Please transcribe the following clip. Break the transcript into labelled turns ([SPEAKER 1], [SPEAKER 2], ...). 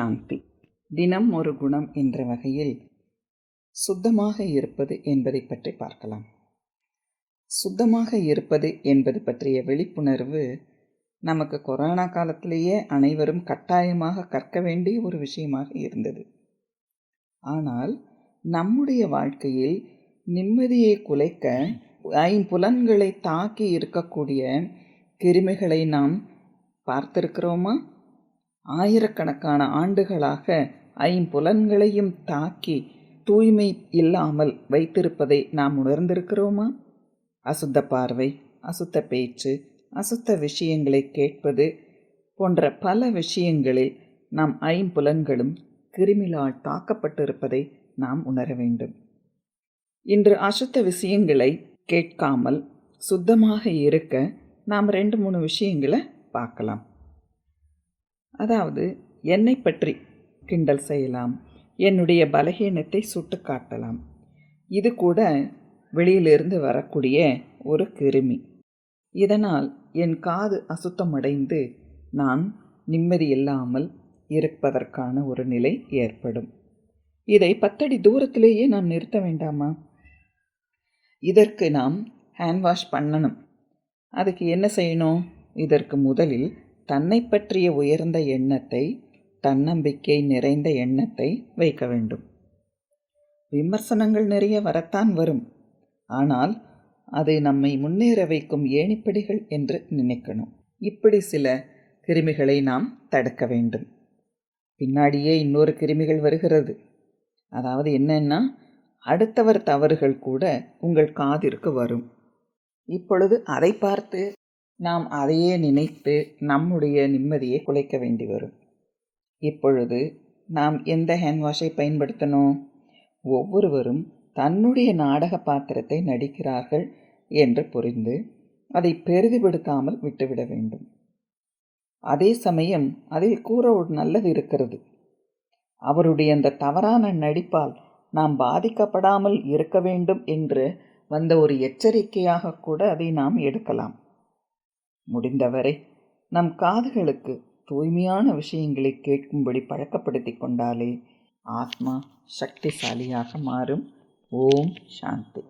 [SPEAKER 1] சாந்தி. தினம் ஒரு குணம் என்ற வகையில் சுத்தமாக இருப்பது என்பதை பற்றி பார்க்கலாம். சுத்தமாக இருப்பது என்பது பற்றிய விழிப்புணர்வு நமக்கு கொரோனா காலத்திலேயே அனைவரும் கட்டாயமாக கற்க வேண்டிய ஒரு விஷயமாக இருந்தது. ஆனால் நம்முடைய வாழ்க்கையில் நிம்மதியை குலைக்க ஐம்புலன்களை தாக்கி இருக்கக்கூடிய கிருமிகளை நாம் பார்த்திருக்கிறோமா? ஆயிரக்கணக்கான ஆண்டுகளாக ஐம்புலன்களையும் தாக்கி தூய்மை இல்லாமல் வைத்திருப்பதை நாம் உணர்ந்திருக்கிறோமா? அசுத்த பார்வை அசுத்த பேச்சு அசுத்த விஷயங்களை கேட்பது போன்ற பல விஷயங்களில் நம் ஐம்புலன்களும் கிருமிலால் தாக்கப்பட்டிருப்பதை நாம் உணர வேண்டும். இன்று அசுத்த விஷயங்களை கேட்காமல் சுத்தமாக இருக்க நாம் ரெண்டு மூணு விஷயங்களை பார்க்கலாம். அதாவது என்னை பற்றி கிண்டல் செய்யலாம். என்னுடைய பலகீனத்தை சுட்டு காட்டலாம். இது கூட வெளியிலிருந்து வரக்கூடிய ஒரு கிருமி. இதனால் என் காது அசுத்தமடைந்து நான் நிம்மதியில்லாமல் இருப்பதற்கான ஒரு நிலை ஏற்படும். இதை பத்தடி தூரத்திலேயே நாம் நிறுத்த வேண்டாமா? இதற்கு நாம் ஹேண்ட் வாஷ் பண்ணணும். அதுக்கு என்ன செய்யணும்? இதற்கு முதலில் தன்னை பற்றிய உயர்ந்த எண்ணத்தை தன்னம்பிக்கை நிறைந்த எண்ணத்தை வைக்க வேண்டும். விமர்சனங்கள் நிறைய வரத்தான் வரும். ஆனால் அது நம்மை முன்னேற வைக்கும் ஏணிப்படிகள் என்று நினைக்கணும். இப்படி சில கிருமிகளை நாம் தடுக்க வேண்டும். பின்னாடியே இன்னொரு கிருமிகள் வருகிறது. அதாவது என்னன்னா அடுத்தவர் தவறுகள் கூட உங்கள் காதிற்கு வரும். இப்பொழுது அதை பார்த்து நாம் அதையே நினைத்து நம்முடைய நிம்மதியை குலைக்க வேண்டி வரும். இப்பொழுது நாம் எந்த ஹேண்ட் வாஷை பயன்படுத்தணும்? ஒவ்வொருவரும் தன்னுடைய நாடக பாத்திரத்தை நடிக்கிறார்கள் என்று புரிந்து அதை பெரிதுபடுத்தாமல் விட்டுவிட வேண்டும். அதே சமயம் அதில் கூற ஒரு நல்லது இருக்கிறது. அவருடைய அந்த தவறான நடிப்பால் நாம் பாதிக்கப்படாமல் இருக்க வேண்டும் என்று வந்த ஒரு எச்சரிக்கையாக கூட அதை நாம் எடுக்கலாம். முடிந்தவரை நம் காதுகளுக்கு தூய்மையான விஷயங்களை கேட்கும்படி பழக்கப்படுத்தி கொண்டாலே ஆத்மா சக்திசாலியாக மாறும். ஓம் சாந்தி.